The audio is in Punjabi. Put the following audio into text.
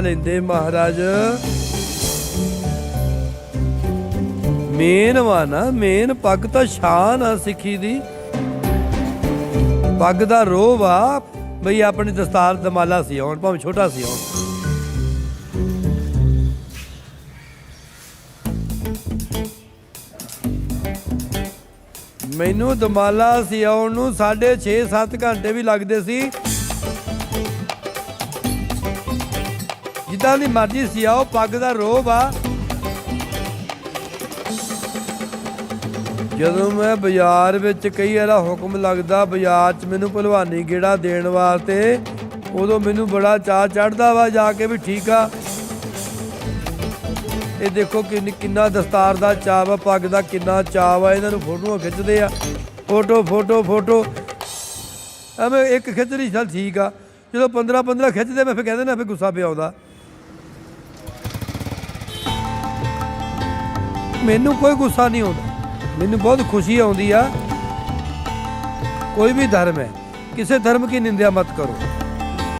ਲੈਂਦੇ ਮਹਾਰਾਜ। ਮੇਨ ਵਾ ਨਾ, ਮੇਨ ਪੱਗ ਤਾਂ ਸ਼ਾਨ ਆ ਸਿੱਖੀ ਦੀ। ਪੱਗ ਦਾ ਰੋਹ ਵਾ, ਬਈ ਆਪਣੀ ਦਸਤਾਰ ਦਮਾਲਾ ਸੀ ਆਉਣ, ਭਾਵੇਂ ਛੋਟਾ ਸੀ ਆਉਣ। ਮੈਨੂੰ ਦਮਾਲਾ ਸੀ ਆਉਣ ਨੂੰ 6.5 7 ਘੰਟੇ ਵੀ ਲੱਗਦੇ ਸੀ। ਜਿੱਦਾਂ ਦੀ ਮਰਜ਼ੀ ਸੀ, ਆਓ ਪੱਗ ਦਾ ਰੋਹ ਵਾ ਜਦੋਂ ਮੈਂ ਬਾਜ਼ਾਰ ਵਿੱਚ ਕਈ ਵਾਰਾ ਹੁਕਮ ਲੱਗਦਾ, ਬਾਜ਼ਾਰ 'ਚ ਮੈਨੂੰ ਭਲਵਾਨੀ ਗੇੜਾ ਦੇਣ ਵਾਸਤੇ, ਉਦੋਂ ਮੈਨੂੰ ਬੜਾ ਚਾਅ ਚੜਦਾ ਵਾ ਜਾ ਕੇ ਵੀ ਠੀਕ ਆ। ਇਹ ਦੇਖੋ ਕਿ ਕਿੰਨਾ ਦਸਤਾਰ ਦਾ ਚਾਅ ਵਾ, ਪੱਗ ਦਾ ਕਿੰਨਾ ਚਾਅ ਵਾ, ਇਹਨਾਂ ਨੂੰ ਫੋਟੋਆਂ ਖਿੱਚਦੇ ਆ। Photo photo photo. ਐਵੇਂ ਇੱਕ ਖਿੱਚ ਲਈ ਚੱਲ ਠੀਕ ਆ। ਜਦੋਂ 15 15 ਖਿੱਚਦੇ, ਮੈਂ ਫਿਰ ਕਹਿੰਦੇ ਨਾ ਫਿਰ ਗੁੱਸਾ ਪਿਆ ਆਉਂਦਾ। ਮੈਨੂੰ ਕੋਈ ਗੁੱਸਾ ਨਹੀਂ ਆਉਂਦਾ। ਮੈਨੂੰ ਬਹੁਤ ਖੁਸ਼ੀ ਆਉਂਦੀ ਆ। ਕੋਈ ਵੀ ਧਰਮ ਹੈ, ਕਿਸੇ ਧਰਮ ਕੀ ਨਿੰਦਿਆ ਮਤ ਕਰੋ।